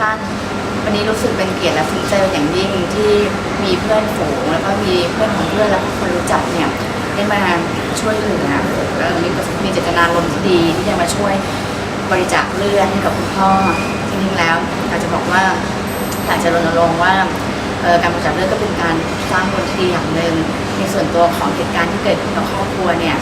ท่าน วันนี้รู้สึกเป็นเกียรติและภูมิใจอย่างยิ่งที่มีเพื่อนฝูงแล้วก็มีเพื่อนของเพื่อนและคนรู้จักเนี่ยได้มาช่วยเหลือเอ่อมีมีเจตนารมณ์ที่ดีที่จะมาช่วยบริจาคเลือดให้กับคุณพ่อจริงๆแล้วอยากจะบอกว่าอยากจะรณรงค์ว่าการบริจาคเลือดก็เป็นการสร้างคนที่ดีอย่างหนึ่งในส่วนตัวของเหตุการณ์ที่เกิดขึ้นกับครอบครัวเนี่ย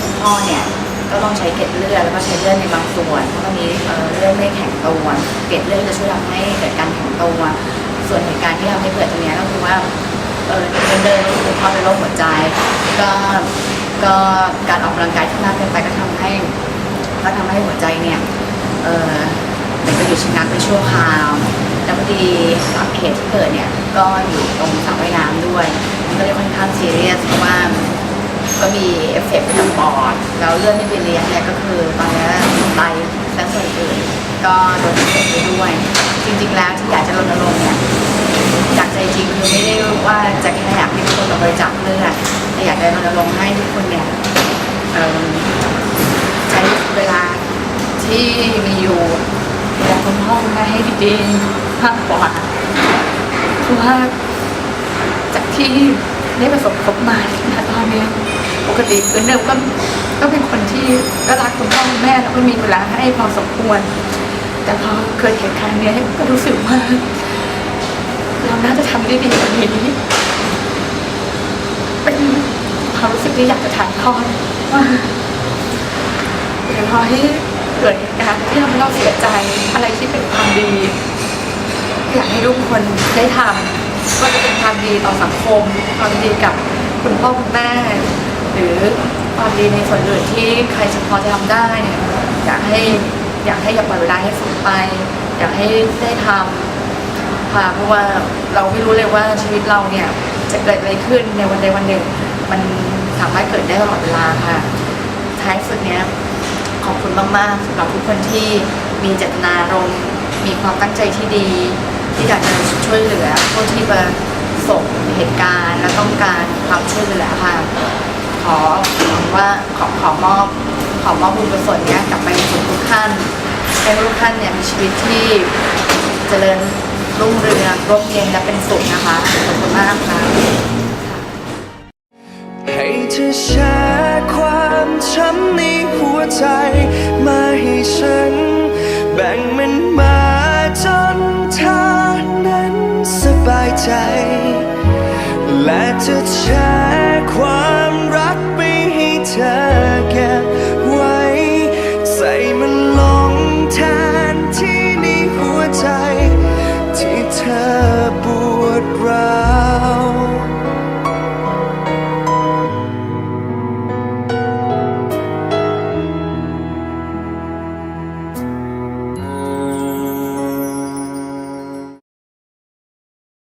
คุณพ่อเนี่ย ก็ต้องใช้เกล็ดเลือดแล้วก็ใช้เลือดในบางส่วนเพราะว่ามีเอ่เลือดไม่แข็งตัวเกล็ดเลือดจะช่วยทำให้เกิดการแข็งตัวส่วนเหตุการณ์ที่ทำให้เกิดตรงนี้ก็คือว่าเออเดินๆคุณพ่อเป็นโรคหัวใจ ก็ก็การออกกำลังกายที่มากเกินไปก็ทำให้ก็ทำให้หัวใจเนี่ยเออเหมือนกับหยุดชะงักไปชั่วคราวแล้วพอดีสาเหตุที่เกิดเนี่ยก็อยู่ตรงสระว่ายน้ำด้วย ก็เลยค่อนข้างซีเรียสเพราะว่า ก็มีเอฟเฟกต์ทางปอดแล้วเลือดไม่ไปเลี้ยงเนี่ยก็คือตอนนี้ไตและส่วนอื่นก็โดนเอฟเฟกต์ไปด้วย จริง ๆ แล้วที่อยากจะรณรงค์เนี่ยจากใจจริงคือไม่ได้ว่าจะแค่อยากให้ทุกคนมาบริจาคเลือดแต่อยากจะรณรงค์ให้ทุกคนเนี่ยใช้เวลาที่มีอยู่ดูแลคุณพ่อคุณแม่ให้ดีๆมากกว่าเพราะว่าจากที่ได้ประสบพบมาณตอนนี้ ปกติคือเดิมก็ก็เป็นคนที่ก็รักคุณพ่อคุณแม่แล้วก็มีเวลาให้พอสมควร แต่พอเกิดเหตุการณ์เนี้ยก็รู้สึกว่าเราน่าจะทำได้ดีกว่านี้เป็นความรู้สึกที่อยากจะถ่ายทอดว่าเดี๋ยวพอให้เกิดเหตุการณ์ที่ทำให้เราเสียใจอะไรที่เป็นความดี อยากให้ทุกคนได้ทำก็จะเป็นความดีต่อสังคมความดีกับคุณพ่อคุณแม่ หรือความดีในส่วนอื่นที่ใครเฉพาะจะทำได้เนี่ยอยากให้อยากให้อย่าปล่อยเวลาให้ฝืนไป อยากให้ได้ทำค่ะเพราะว่าเราไม่รู้เลยว่าชีวิตเราเนี่ยจะเกิดอะไรขึ้นในวันใดวันหนึ่ง มันสามารถเกิดได้ตลอดเวลาค่ะ ท้ายสุดเนี้ยขอบคุณมากๆสำหรับทุกคนที่มีเจตนารมณ์มีความตั้งใจที่ดี ที่อยากจะช่วยเหลือผู้ที่ประสบเหตุการณ์และต้องการความช่วยเหลือค่ะ อว่าขอขอมอบขอมอบบุญกุศลเนี้ยกลับไปสู่ทุกท่านให้ทุกท่านเนี่ยมีชีวิตที่เจริญรุ่งเรืองร่มเย็นและเป็นสุขนะคะขอบคุณมากค่ะให้เธอแชร์ความช้ำในหัวใจมาให้ฉัน แบ่งมันมาจนเธอนั้นสบายใจ และจะแช